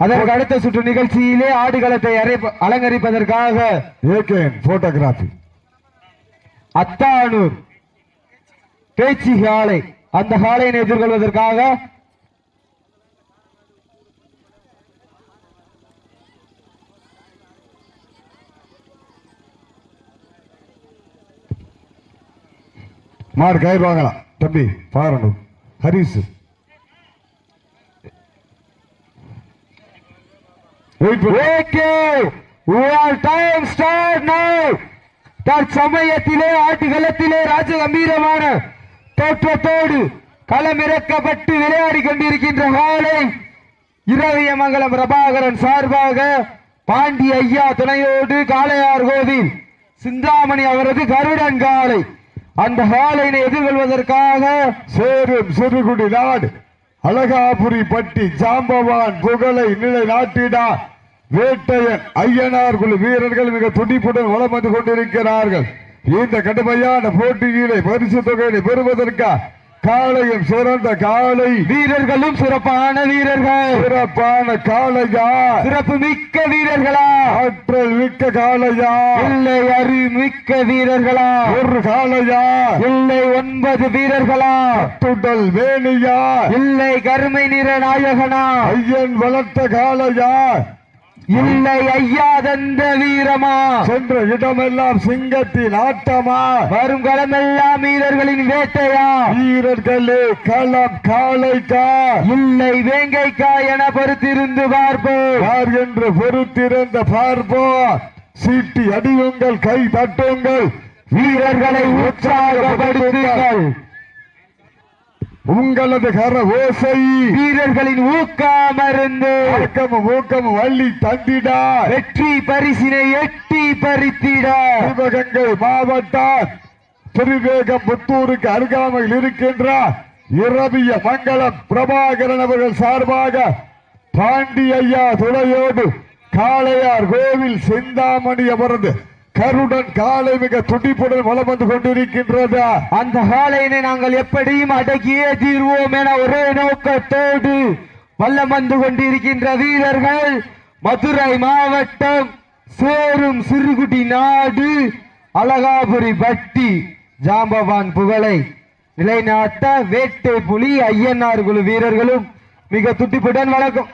அதற்கு அடுத்த சுற்று நிகழ்ச்சியிலே ஆடுகளத்தை அலங்கரிப்பதற்காக போட்டோகிராபி அத்தானூர் பேச்சு காலை அந்த காலையினை எதிர்கொள்வதற்காக மாடு கயிறு வாங்கலாம் தம்பி பாரணும் ஹரிசு. தற்சமயத்திலே ஆட்டுகளத்திலே ராஜகம்பீரமான தோற்றத்தோடு களமிறக்கப்பட்டு விளையாடி கொண்டிருக்கின்ற காலை இரவியமங்கலம் பிரபாகரன் சார்பாக பாண்டி ஐயா துணையோடு காளையார் கோவில் சிந்தாமணி அவரது கருடன் காலை. அந்த காலையினை எதிர்கொள்வதற்காக சேரும் சிறுகுடி நாடு. அழகாபுரி பட்டி ஜாம்பவான் புகழை நிலை நாட்டிடா. வேட்டையன் ஐயனார் குழு வீரர்கள் மிக துடிப்புடன் வளம் வந்து கொண்டிருக்கிறார்கள். இந்த கடுமையான போட்டியிலே பரிசு தொகையை பெறுவதற்காக காளையும் சிறந்த காளை. வீரர்களும் சிறப்பான வீரர்கள். சிறப்பான காளையா. சிறப்பு மிக்க வீரர்களா. ஆற்றல் மிக்க காளையா. இல்லை அறி மிக்க வீரர்களா. ஒரு காளையா. இல்லை ஒன்பது வீரர்களா. துடல் வேணியா. இல்லை கருமை நிற நாயகனா. ஐயன் வளர்த்த காளையா. இல்லை ஐயா தந்த வீரமா? சென்ற இடமெல்லாம் சிங்கத்தின் ஆட்டமா? வரும் களமெல்லாம் வீரர்களின் வேட்டையா? வீரர்களே களம் காளைக்கா? இல்லை வேங்கைக்கா என பொறுத்திருந்து பார்ப்போம். யார் என்று பொறுத்திருந்த பார்ப்போ சீட்டி அடியுங்கள் கை தட்டுங்கள். வீரர்களை உற்சாகப்படுத்துங்கள். உங்களது கர ஓசை. வீரர்களின் ஊக்காமருந்து. ஊக்கமும் ஊக்கமும் வள்ளி தந்திடா. வெற்றி பரிசினை எட்டி பறித்திட. சிவகங்கை மாவட்டம் திருவேகம் புத்தூருக்கு அருகாமையில் இருக்கின்ற இரவிய மங்களம் பிரபாகரன் அவர்கள் சார்பாக பாண்டி ஐயா துணையோடு காளையார் கோவில் செந்தாமணி அவரது கருடன் காலை மிக துடிப்புடன் வலம் வந்து கொண்டிருக்கின்றது. அந்த காலையினை நாங்கள் எப்படியும் அடக்கியே தீர்வோம் என ஒரே நோக்கத்தோடு வல்லம் வந்து கொண்டிருக்கின்ற வீரர்கள் மதுரை மாவட்டம் சேரும் சிறுகுடி நாடு அழகாபுரி பட்டி ஜாம்பவான் புகழை நிலைநாட்ட வேட்டை புலி ஐயன்னார் குழு வீரர்களும் மிக துட்டிப்புடன் வழக்கம்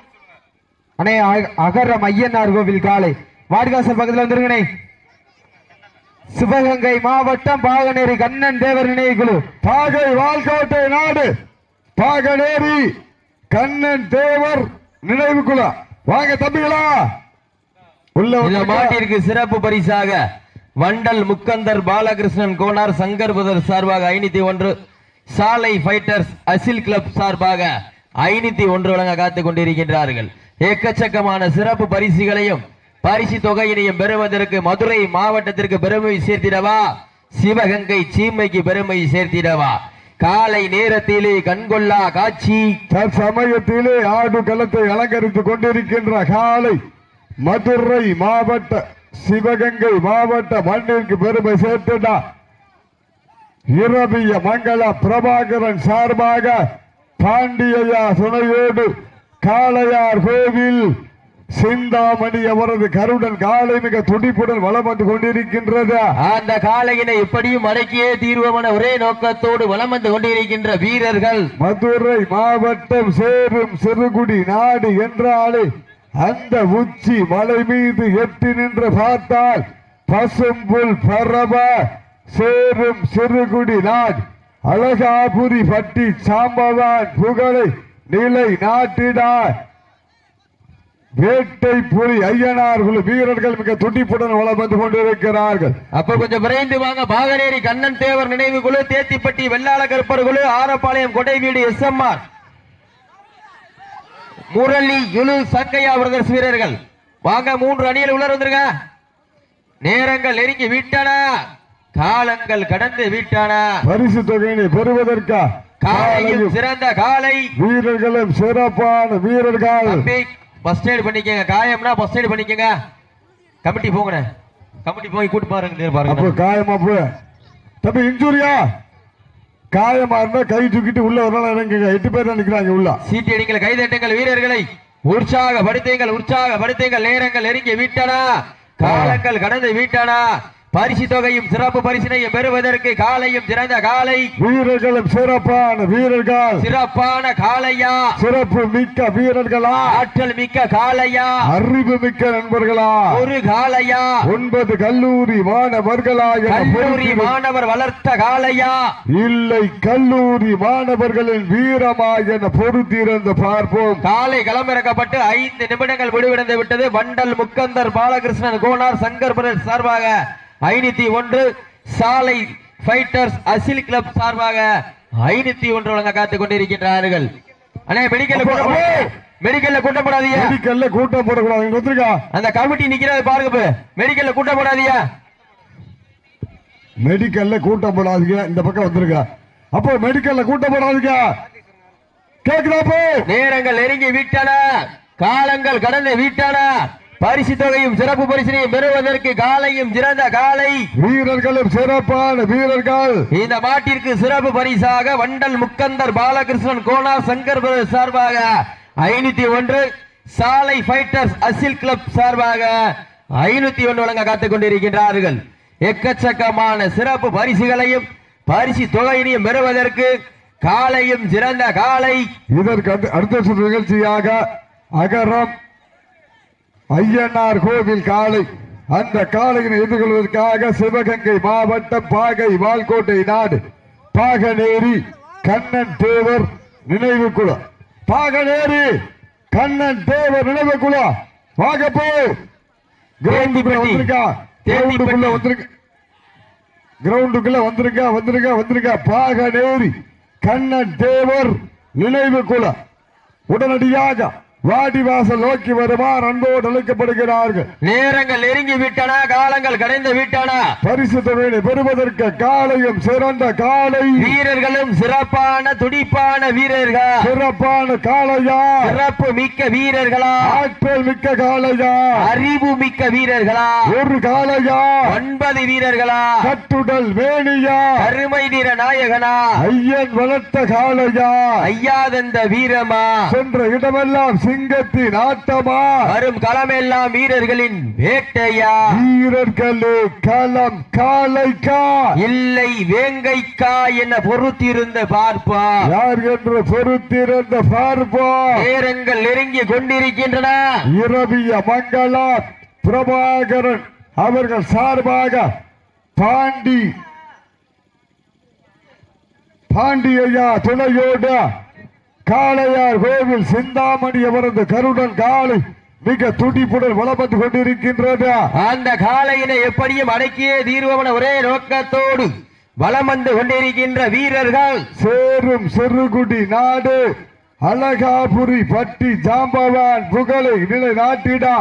அண்ணே அக- அகரம் ஐயன்னார் கோவில் காலை. வாடிகாசல் பக்கத்தில் வந்துருங்கண்ணே. சிவகங்கை மாவட்டம் பாகனேரி கண்ணன் தேவர் நினைவு குழு பாகை வால்கோட்டை நாடு பாகனேரி கண்ணன் தேவர் நினைவுக்குள்ள வாங்க தம்பிகளா உள்ள. மாட்டிற்கு சிறப்பு பரிசாக வண்டல் முக்கந்தர் பாலகிருஷ்ணன் கோனார் சங்கர் புதர் சார்பாக ஐநூத்தி ஒன்று சாலை ஃபைட்டர்ஸ் அசில் கிளப் சார்பாக ஐநூத்தி ஒன்று வழங்க காத்துக் கொண்டிருக்கின்றார்கள். எக்கச்சக்கமான சிறப்பு பரிசுகளையும் பரிசு தொகையினையும் பெறுவதற்கு மதுரை மாவட்டத்திற்கு பெருமை சேர்த்திடவா? சிவகங்கை சீமைக்கு பெருமை சேர்த்திடவா? காலை நேரத்திலே கண்கொள்ளா காட்சி. தற்சமயத்திலே ஆடு களத்தை அலங்கரித்துக் கொண்டிருக்கின்ற காலை மதுரை மாவட்ட சிவகங்கை மாவட்ட மண்ணிற்கு பெருமை சேர்த்துடா. இரவிய மங்கள பிரபாகரன் சார்பாக பாண்டியையா துணையோடு காளையார் கோவில் சிந்தாமணி அவரது கருடன் காலை மிக துடிப்புடன் வலம் வந்து கொண்டிருக்கின்றது. அந்த காளையினை எப்படியும் அடக்கியே தீர்வமான ஒரே நோக்கத்தோடு வலம் வந்து கொண்டிருக்கின்ற வீரர்கள். மதுரை மாவட்டம் சேரும் சிறுகுடி நாடு என்றாலே அந்த உச்சி மலை மீது எட்டி நின்று பார்த்தால் பசும்புல் பரவ சேரும் சிறுகுடி நாடு. அழகாபுரி பட்டி சாம்பவான் புகழை நிலை நாட்டினார். வேட்டை புலி ஐயனார் வீரர்கள் மிக துடிப்புடன் வளம் வந்து கொண்டிருக்கிறார்கள். அப்ப கொஞ்சம் விரைந்து வாங்க. பாகனேரி கண்ணன் தேவர் நினைவு குழு தேத்திப்பட்டி வெள்ளாள கருப்பர் குழு ஆரப்பாளையம் கொடை வீடு எஸ்எம்ஆர். முரளி யுலு சங்கையா பிரதர்ஸ் வீரர்கள். வாங்க மூன்று அணியில் உள்ள வந்துருங்க. நேரங்கள் நெருங்கி விட்டன. காலங்கள் கடந்து விட்டன. பரிசு தொகையினை பெறுவதற்கா? காலையும் சிறந்த காலை. வீரர்களும் சிறப்பான வீரர்கள். ஃபர்ஸ்ட் எய்ட் பண்ணிக்கங்க. காயம்னா ஃபர்ஸ்ட் எய்ட் பண்ணிக்கங்க. கமிட்டி போங்கண்ணே. கமிட்டி போய் கூட்டு பாருங்க அப்ப பாருங்க. காயமா போய் தம்பி இன்ஜூரியா? காயமா இருந்தா கை தூக்கிட்டு உள்ள நாள் இறங்குங்க. எட்டு பேர் நிக்கிறாங்க உள்ள. சீட்டி அடிங்கள் கைதட்டுங்கள் வீரர்களை. உற்சாகப்படுத்துங்கள் உற்சாகப்படுத்துங்கள் நேரங்கள் நெருங்கி விட்டன காலங்கள் கடந்து விட்டன பரிசு தொகையும் சிறப்பு பரிசினையும் பெறுவதற்கு காலையும் சிறந்த காலை. வீரர்களும் சிறப்பான வீரர்கள். சிறப்பான காளையா சிறப்பு மிக்க வீரர்களா? ஆற்றல் மிக்க காளையா அறிவு மிக்க நண்பர்களா? ஒரு காளையா ஒன்பது கல்லூரி மாணவர்களா கல்லூரி மாணவர் வளர்த்த காளையா இல்லை கல்லூரி மாணவர்களின் வீரமா என பொறுத்திருந்து பார்ப்போம். காலை களமிறக்கப்பட்டு ஐந்து நிமிடங்கள் முடிவடைந்து விட்டது. வண்டல் முக்கந்தர் பாலகிருஷ்ணன் கோனார் சங்கர் சார்பாக ஐநூத்தி ஒன்று சாலை ஃபைட்டர்ஸ் அசில் கிளப் சார்பாக ஐநூத்தி ஒன்று வழங்க காத்துக் கொண்டிருக்கின்றார்கள். அண்ணே மெடிக்கல்ல. மெடிக்கல்ல கூட்டம் போடாதீங்க. மெடிக்கல்ல கூட்டம் போடக்கூடாது. அந்த கமிட்டி நிக்கிறது பாருங்க. மெடிக்கல்ல கூட்டம் போடாதீங்க. மெடிக்கல்ல கூட்டம் போடாதீங்க. இந்த பக்கம் வந்துருக்கா அப்போ மெடிக்கல்ல கூட்டம் போடாதீங்க. கேக்குதா அப்போ? நேரங்கள் நெருங்கி விட்டன. காலங்கள் கடந்து விட்டன. பரிசு தொகையும் சிறப்பு பரிசினையும் பெறுவதற்கு காலையும் சிறந்த காலை. வீரர்களும் சிறப்பான வீரர்கள். இந்த மாட்டிற்கு சிறப்பு பரிசாக வண்டல் முக்கந்தர் பாலகிருஷ்ணன் கோனார் சங்கர் சார்பாக ஐநூத்தி ஒன்று சாலை ஃபைட்டர்ஸ் அசில் கிளப் சார்பாக ஐநூத்தி ஒன்று வழங்க காத்துக் கொண்டிருக்கின்றார்கள். எக்கச்சக்கமான சிறப்பு பரிசுகளையும் பரிசு தொகையினையும் பெறுவதற்கு காலையும் சிறந்த காலை. இதற்கு அடுத்த- நிகழ்ச்சியாக அகரம் ஐயனார் கோவில் காளை. அந்த காளையினை எதிர்கொள்வதற்காக சிவகங்கை மாவட்டம் பாகை வால்கோட்டை நாடு. பாகநேரி கண்ணன் தேவர் நினைவு குழு. பாகநேரி கண்ணன் தேவர் நினைவு குழு. வாங்க போ கிரவுண்டுக்குள்ள வந்திருக்கா? கிரவுண்டுக்குள்ள வந்திருக்க கிரவுண்டுக்குள்ள வந்திருக்க? வந்திருக்க? வந்திருக்க? பாகநேரி கண்ணன் தேவர் நினைவு குழு. உடனடியாக வாடிவாசல் நோக்கி வருமாறு அன்போடு அழைக்கப்படுகிறார்கள். நேரங்கள் நெருங்கி விட்டன காலங்கள் கடைந்து விட்டன பரிசு தொகையை பெறுவதற்கு காலையும் சிறந்த காலை. வீரர்களும் சிறப்பான துடிப்பான வீரர்கள். சிறப்பான காளையா? சிறப்பு மிக்க வீரர்களா? ஆற்றல் மிக்க காளையா? அறிவு மிக்க வீரர்களா? ஒரு காளையா? ஒன்பது வீரர்களா? கட்டுடல் வேணியா கருமை நிற நாயகனா? ஐயன் வளர்த்த காளையா? ஐயாதந்த வீரமா? சென்ற இடமெல்லாம் சிங்கத்தின் ஆட்டமா? வரும் களமெல்லாம் வீரர்களின் வேட்டையா? வீரர்களே களம் காளைக்கா? இல்லை வேங்கைக்கா என பொறுத்திருந்த பார்ப்பா. யார் என்று பொறுத்திருந்த பார்ப்போம் நேரங்கள் நெருங்கி கொண்டிருக்கின்றன. இரவிய மங்களா பிரபாகரன் அவர்கள் சார்பாக பாண்டி பாண்டியையா துணையோடு காளையார் கோவில் சிந்தாமணி அவரது கருடன் காலை மிக துடிப்புடன் வளம் வந்து கொண்டிருக்கின்றது. அந்த காளையினை எப்படியும் அடக்கியே தீர்வமன ஒரே நோக்கத்தோடு வலம் வந்து கொண்டிருக்கின்ற வீரர்கள். சேரும் சிறுகுடி நாடு அழகாபுரி பட்டி ஜாம்பவான் புகழை நிலை நாட்டிடா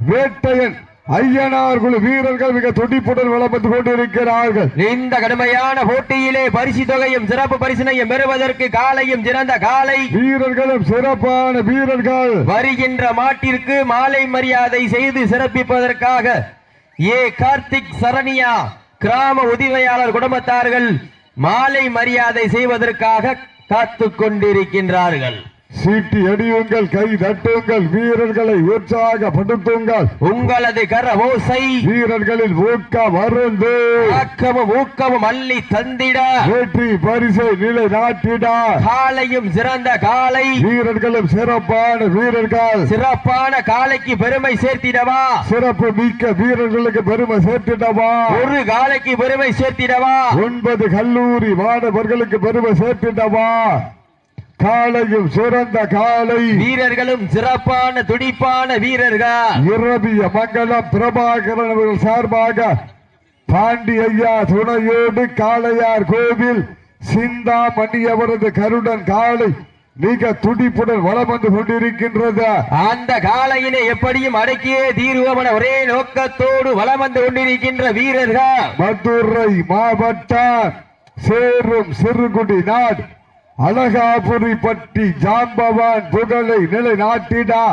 வேட்டையன் ஐயனார் குழு வீரர்கள் மிக துடிப்புடன் வளம் வந்து கொண்டிருக்கிறார்கள். இந்த கடுமையான போட்டியிலே பரிசு தொகையும் சிறப்பு பரிசினையும் பெறுவதற்கு காலையும் சிறந்த காலை. வீரர்களும் சிறப்பான வீரர்கள். வருகின்ற மாட்டிற்கு மாலை மரியாதை செய்து சிறப்பிப்பதற்காக ஏ கார்த்திக் சரணியா கிராம உதவியாளர் குடும்பத்தார்கள் மாலை மரியாதை செய்வதற்காக காத்து கொண்டிருக்கின்றார்கள். சீட்டி அடியுங்கள் கை தட்டுங்கள் வீரர்களை உற்சாகப்படுத்துங்கள். உங்களது கர ஓசை வீரர்களின் ஊக்க மருந்து ஆக்கமும் ஊக்கமும் அள்ளி தந்திட. வெற்றி பரிசை நிலை நாட்டிடா. காலையும் சிறந்த காலை. வீரர்களும் சிறப்பான வீரர்கள். சிறப்பான காலைக்கு பெருமை சேர்த்திடவா? சிறப்பு மிக்க வீரர்களுக்கு பெருமை சேர்த்திடவா? ஒரு காலைக்கு பெருமை சேர்த்திடவா? ஒன்பது கல்லூரி மாணவர்களுக்கு பெருமை சேர்த்திடவா? காலையும் சிறந்த காலை. வீரர்களும் சிறப்பான துடிப்பான வீரர்கள். இரவிய மங்கலம் பிரபாகரன் அவர்கள் சார்பாக பாண்டி ஐயா துணையோடு காளையார் கோவில் சிந்தாமணி அவரது கருடன் காலை மிக துடிப்புடன் வளம் வந்து கொண்டிருக்கின்றது. அந்த காலையினை எப்படியும் அடக்கியே தீர்வோம் ஒரே நோக்கத்தோடு வலம் வந்து கொண்டிருக்கின்ற வீரர்கள். மதுரை மாவட்டம் சேரும் சிறுகுடி நாடு. அழகாபுரி பட்டி ஜாம்பவான் புகழை நிலைநாட்டிடா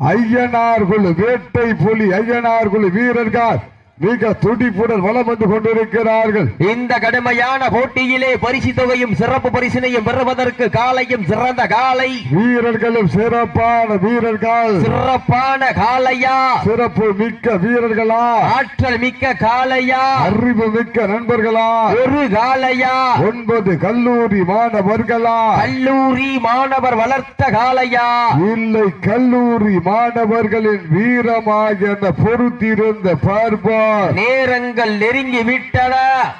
ஐயனார் குழு வேட்டை புலி ஐயனார் குழு வீரர்கள். மிக துடிப்புடன் வலம் வந்து கொண்டிருக்கிறார்கள். இந்த கடுமையான போட்டியிலே பரிசு தொகையும் சிறப்பு பரிசினையும் பெறுவதற்கு காலையும் சிறந்த காலை. வீரர்களும் சிறப்பான வீரர்கள். சிறப்பான காலையா? சிறப்பு மிக்க வீரர்களா? ஆற்றல் மிக்க காலையா? அறிவு மிக்க நண்பர்களா? ஒரு காலையா? ஒன்பது கல்லூரி மாணவர்களா? கல்லூரி மாணவர் வளர்த்த காலையா? இல்லை கல்லூரி மாணவர்களின் வீரமாக பொறுத்திருந்த பார்ப்பார் நேரங்கள் நெருங்கி விட்டன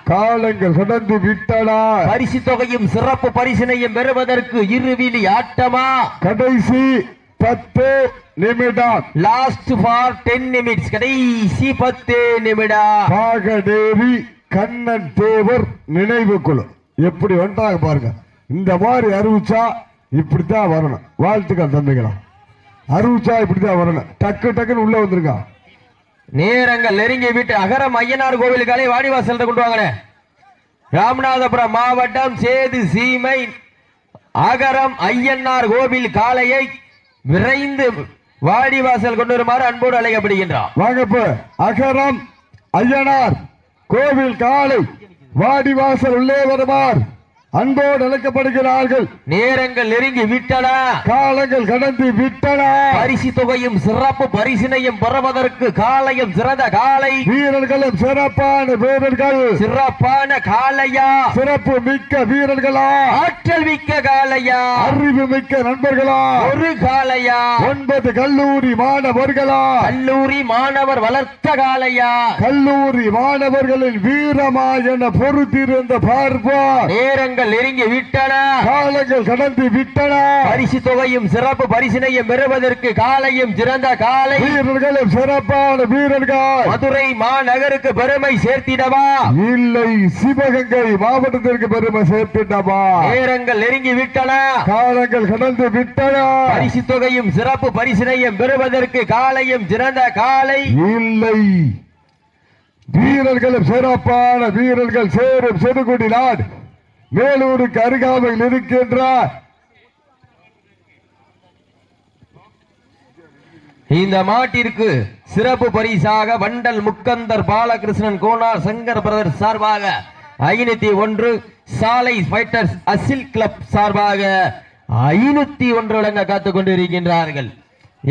காலங்கள் கடந்து விட்டன பரிசு தொகையும் சிறப்பு பரிசினையும் பெறுவதற்கு இருவிழி ஆட்டமா? கடைசி பத்து நிமிடம். லாஸ்ட் ஃபார் டென் நிமிட்ஸ் கடைசி பத்து நிமிடம். பாகடேவி கண்ணன் தேவர் நினைவு குழு. எப்படி வந்துட்டாங்க பாருங்க. இந்த மாதிரி அறிவிச்சா இப்படித்தான் வரணும். வாழ்த்துக்கள் தம்பிகளா. அறிவிச்சா இப்படித்தான் வரணும். டக்கு டக்குன்னு உள்ள வந்துருங்க நேரங்கள் நெருங்கி விட்டு அகரம் ஐயனார் கோவில் வாடிவாசல் கொண்டு வாங்கின ராமநாதபுரம் மாவட்டம் சேது சீமை அகரம் ஐயன்னார் கோவில் காளையை விரைந்து வாடிவாசல் கொண்டு வருமாறு அன்போடு அழைக்கப்படுகின்றார். வகுப்பு அகரம் ஐயனார் கோவில் காலை வாடிவாசல் உள்ளே வருமார் அன்போடு அழைக்கப்படுகிறார்கள் நேரங்கள் நெருங்கி விட்டன காலங்கள் கடந்து விட்டன பரிசு தொகையும் சிறப்பு பரிசினையும் பெறுவதற்கு காலையும் சிறந்த காலை. வீரர்களும் சிறப்பான வீரர்கள். சிறப்பான காளையா சிறப்பு மிக்க வீரர்களா? ஆற்றல் மிக்க காளையா அறிவு மிக்க நண்பர்களா? ஒரு காளையா ஒன்பது கல்லூரி மாணவர்களா? கல்லூரி மாணவர் வளர்த்த காளையா கல்லூரி மாணவர்களின் வீரமா என பொறுத்திருந்த பார்ப்பார் நேரங்கள் நெருங்கி விட்டன. காலங்கள் கடந்து விட்டன. பரிசு தொகையும் சிறப்பு பரிசினையும் பெறுவதற்கு காலையும் சிறந்த காலை. வீரர்களும் சிறப்பான வீரர்கள். மதுரை மாநகருக்கு பெருமை சேர்த்திடவா? இல்லை சிவகங்கை மாவட்டத்திற்கு பெருமை சேர்த்துட்டமா நேரங்கள் நெருங்கி விட்டன. காலங்கள் கடந்து விட்டன. பரிசு தொகையும் சிறப்பு பரிசினையும் பெறுவதற்கு காலையும் சிறந்த காலை. இல்லை. வீரர்களும் சிறப்பான வீரர்கள் சேரும் செடுகுடி நாடு. மேலூருக்கு அருகாமையில் இருக்கின்ற இந்த மாட்டிற்கு சிறப்பு பரிசாக வண்டல் முக்கந்தர் பாலகிருஷ்ணன் கோனார் சங்கர் பிரதர் சார்பாக ஐநூத்தி ஒன்று சாலை ஃபைட்டர்ஸ் அசில் கிளப் சார்பாக ஐநூத்தி ஒன்று வழங்க காத்துக் கொண்டிருக்கின்றார்கள்.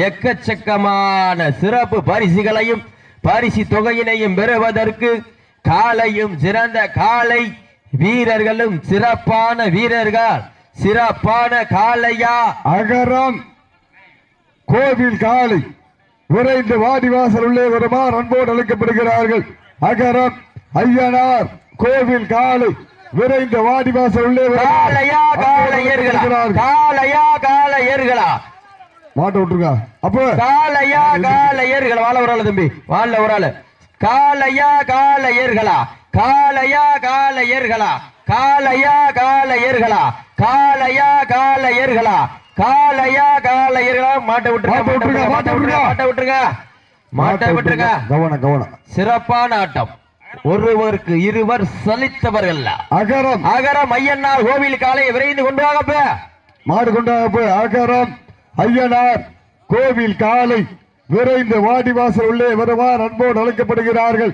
எக்கச்சக்கமான சிறப்பு பரிசுகளையும் பரிசு தொகையினையும் பெறுவதற்கு காலையும் சிறந்த காலை வீரர்களும் சிறப்பான வீரர்கள். சிறப்பான காளையா. அகரம். கோவில் காளை. விரைந்து வாடிவாசல் உள்ளே வருமாறு அன்போடு அழைக்கப்படுகிறார்கள். அகரம் ஐயனார் கோவில் காளை. விரைந்து வாடிவாசல் உள்ளே அழைக்கப்படுகிறார்கள். காளையா காளையர்களா. மாட்ட விட்டுருங்க. அப்ப காளையா காளையர்களா. வாழ ஒரு ஆளு தம்பி. வாழ ஒரு ஆளு. காளையா காளையர்களா. காளையா காளையர்களா காளையா காளையர்களா காளையா காளையர்களா காளையா காளையர்களா. மாட்ட விட்டுருங்க மாட்ட விட்டுருங்க, மாட்ட விட்டுருங்க. மாட்ட விட்டுருங்க மாட்ட விட்டுருங்க. கவனம் கவனம். சிறப்பான ஆட்டம். ஒருவருக்கு இருவர் சலித்தவர்கள் அகரம். அகரம் ஐயன்னார் கோவில் காலையை விரைந்து கொண்டு வாங்கப்ப மாடு போய் அகரம் ஐயனார் கோவில் காலை விரைந்து வாடிவாசல் உள்ளே வருமாறு அன்போடு அழைக்கப்படுகிறார்கள்.